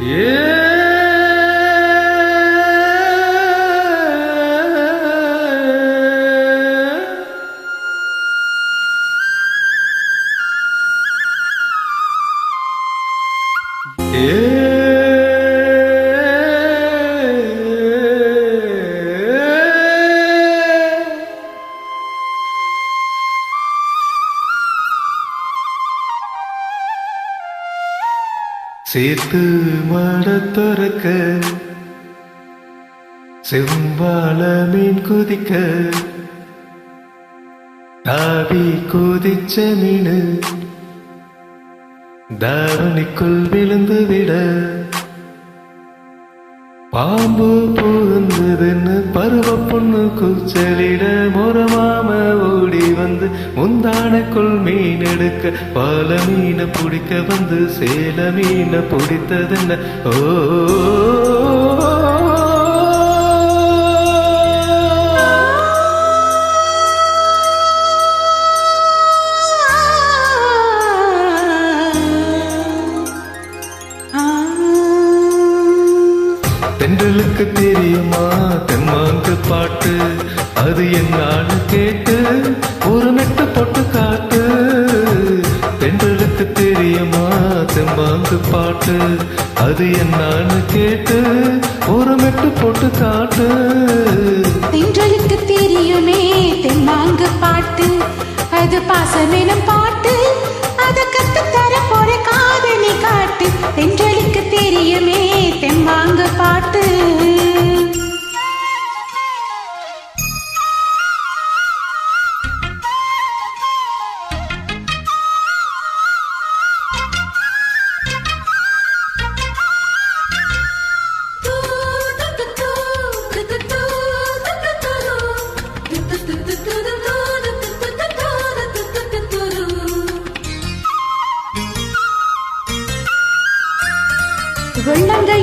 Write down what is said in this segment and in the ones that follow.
Yeah. சேர்த்து மாட துறக்க செவ்வாழ மீன் குதிக்க தாவி குதிச்ச மீன் தாவணிக்குள் விழுந்து விட பாம்பு புகுந்ததுன்னு பருவ பொண்ணு கூச்சலிட மொரமாம ஓடி வந்து முந்தானக்குள் மீன் எடுக்க பால மீனை பிடிக்க வந்து சேல மீனை பிடித்ததுன்னு ஓ தென்றலுக்கு தெரியுமா? தெம்மாங்கு பாட்டு. அது என்னான்னு கேட்டு ஒரு மெட்டு போட்டு காட்டு. தென்றலுக்கு தெரியுமா? தெம்மாங்கு பாட்டு. அது என்னான்னு கேட்டு ஒரு மெட்டு போட்டு காட்டு. தென்றலுக்கு தெரியுமே தெம்மாங்கு பாட்டு. அது பாசமெனும் பா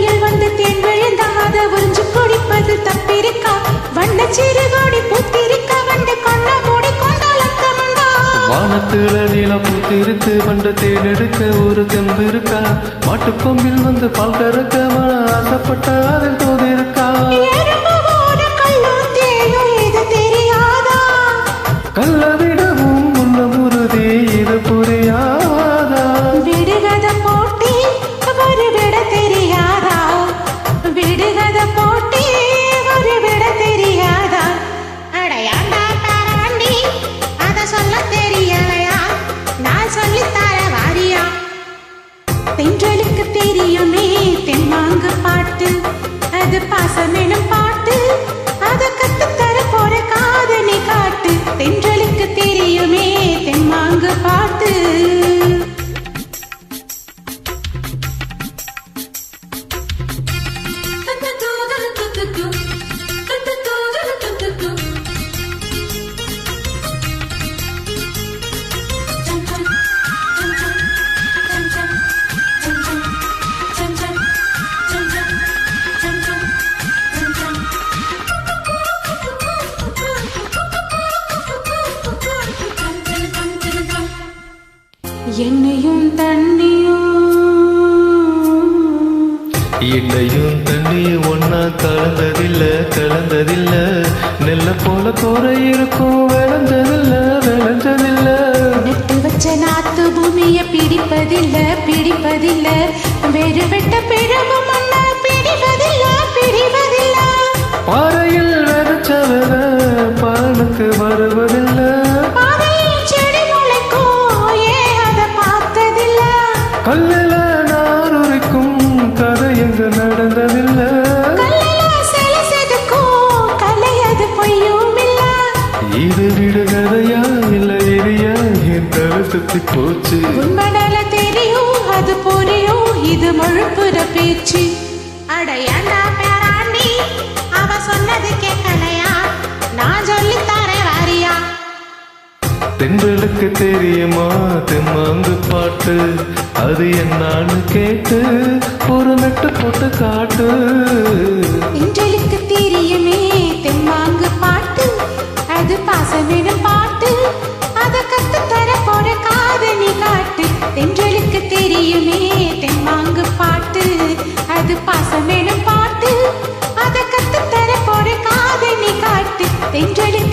வெள்ளங்கையில் வந்து தேன் விழுந்த அத உறிஞ்சு குடிப்பது தப்பிருக்கா? வண்ண சிறுகோடி பூத்திருக்க? வண்டு கொண்ட மூடி கொண்டால் அர்த்தமுண்டா? வானத்துல நீளம் பூத்திருக்கு வண்ட தேனெடுக்க ஒரு தெம்பு இருக்கா? மாட்டுக்கொம்பில் வந்து பால் கறக்க மன ஆசைப்பட்ட அதில் தோதிருக்க நான் வாரியா? தென்றலுக்கு தெரியுமே தெம்மாங்கு பாட்டு. அது பாசமெனும் பாட்டு என்னையும் தண்ணியும். என்னையும் தண்ணி ஒன்னா கலந்ததில்ல கலந்ததில்ல. நெல்ல போல குறை இருக்கும் விளைஞ்சதில்ல விளைஞ்சதில்ல. நெட்டு வச்ச நாத்து பூமிய பிடிப்பதில்ல பிடிப்பதில்ல. வேறு வெட்ட பிறகு பிடிப்பதில்ல பிடிப்பதில்ல. பாறையில் விதைச்சவர பலனுக்கு வருவதில்ல எங்க நடந்ததில்ல கல்லில சில இல்ல எரியா என் தலை போச்சு? உண்மடல தெரியும் அது புரியும் இது முழுப்புற பேச்சு அடையாண்டா பேராண்டி? அவ சொன்னது கேட்கலையா நான் சொல்லி தென்றலுக்கு தெரியுமா? தெம்மாங்கு பாட்டு. அது என்னான்னு கேட்டு ஒரு நட்டு போட்டு காட்டு. தென்றலுக்கு தெரியுமே தெம்மாங்கு பாட்டு. அது பாசமெனும் பாட்டு. அதை கத்து தர போற காதலி காட்டு. தென்றலுக்கு தெரியுமே தெம்மாங்கு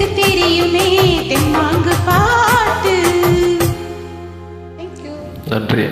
எனக்கு தெரியுமே தென்மாங்கு பாட்டு. நன்றி.